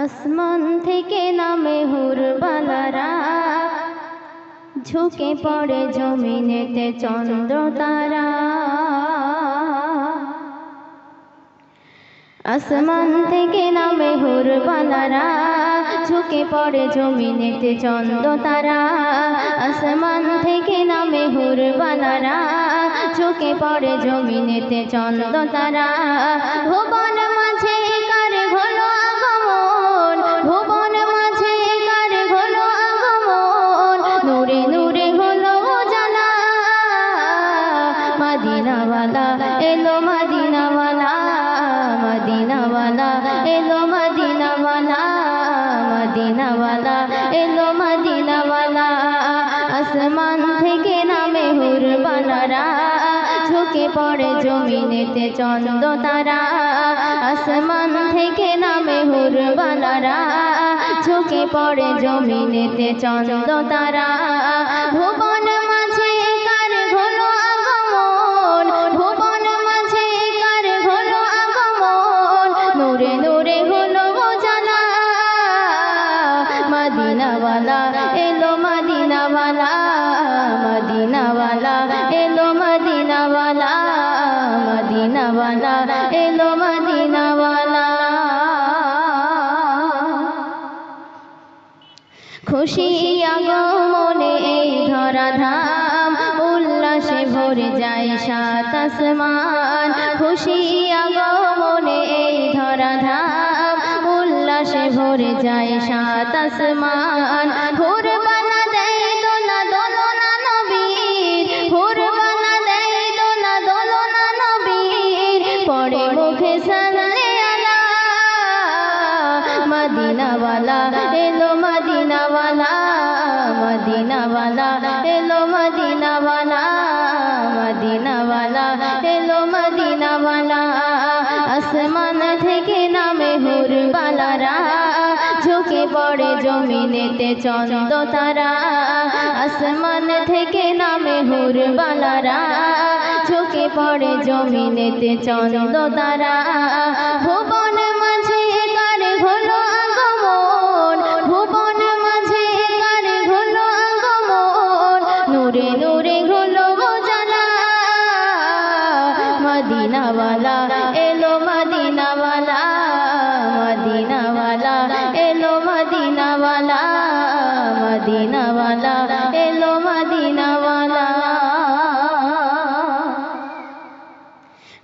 আসমান থেকে নামে হুরবালারা। ঝুঁকে পড়ে জমিনেতে চন্দ্র তারা। আসমান থেকে নামে হুরবালারা, ঝুঁকে পড়ে জমিনেতে চন্দ্র তারা। আসমান থেকে নামে হুরবালারা, ঝুঁকে পড়ে জমিনেতে চন্দ্র তারা। ভুবন মদিনাওয়ালা এলো মদিনাওয়ালা মদিনাওয়ালা এলো মদিনাওয়ালা মদিনাওয়ালা এলো মদিনাওয়ালা আসমান থেকে নামে হুরবালারা ঝুঁকে পড়ে জমিনেতে চন্দ তারা। আসমান থেকে নামে হুরবালারা ঝুঁকে পড়ে জমিনেতে চন্দ তারা। ভুবন মদিনাওয়ালা, এলো মদিনাওয়ালা খুশি আগমনে এই ধরা ধাম উল্লাসে ভরে যায় সাত আসমান। খুশি আগমনে এই ধরা ধাম উল্লাসে ভরে যায় সাত আসমান। ভোরবানা দেয় দোলা দোলনা নবীর। ভোরবানা দেয় দোলা দোলনা নবীর। পড়ে মুখে সালে মদিনাওয়ালা এলো মদিনাওয়ালা। মদিনাওয়ালা এলো মদিনাওয়ালা। জমিনেতে চন্দ তারা, আসমান থেকে নামে হুরবালারা ঝুঁকে পড়ে জমিনেতে চন্দ তারা। ভুবন মাঝে কার ঘন আগমন, ভুবন মাঝে কার ঘন আগমন, নূরে নূরে হলো এলো মদিনাওয়ালা মদিনাওয়ালা, এলো মদিনাওয়ালা।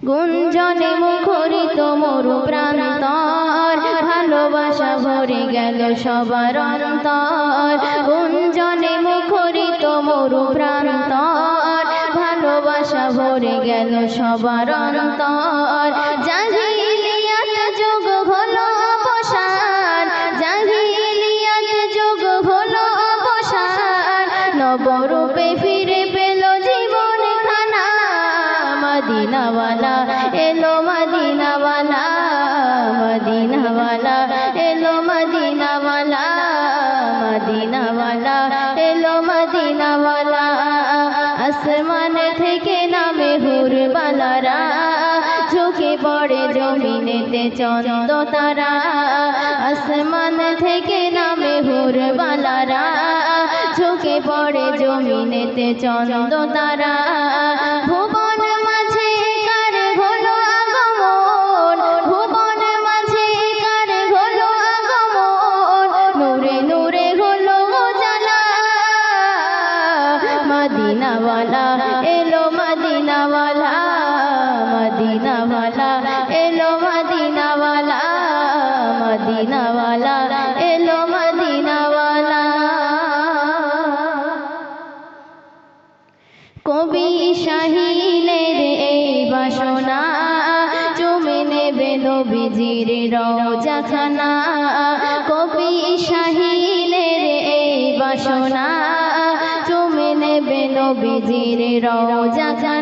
গুঞ্জনে মুখরিত মরু প্রান্তর, ভালোবাসা ভরে গেল সবার অন্তর। গুঞ্জনে মুখরিত প্রান্তর, ভালোবাসা ভরে গেল সবার অন্তর। জাহিলিয়াত মদিনাওয়ালা আসমান থেকে নামে হুরবালারা, ঝুঁকে পড়ে জমিনেতে চন্দ তারা, আসমান থেকে নামে হুরবালারা, ঝুঁকে পড়ে জমিনেতে চন্দ তারা কবি শাহিনের এই বাসনা চুমে নেবে নবীজির রওজাখানা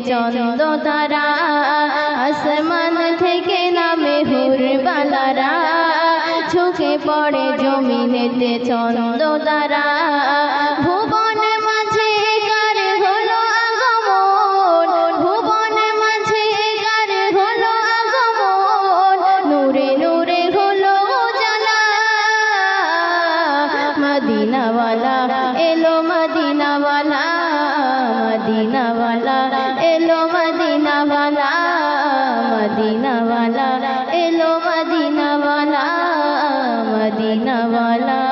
চন্দ্র তারা আসমান থেকে নামে হুরবালারা চোখে পড়ে জমিনেতে চন্দ্র তারা ভুবন মাঝে কার হলো মদিনাওয়ালা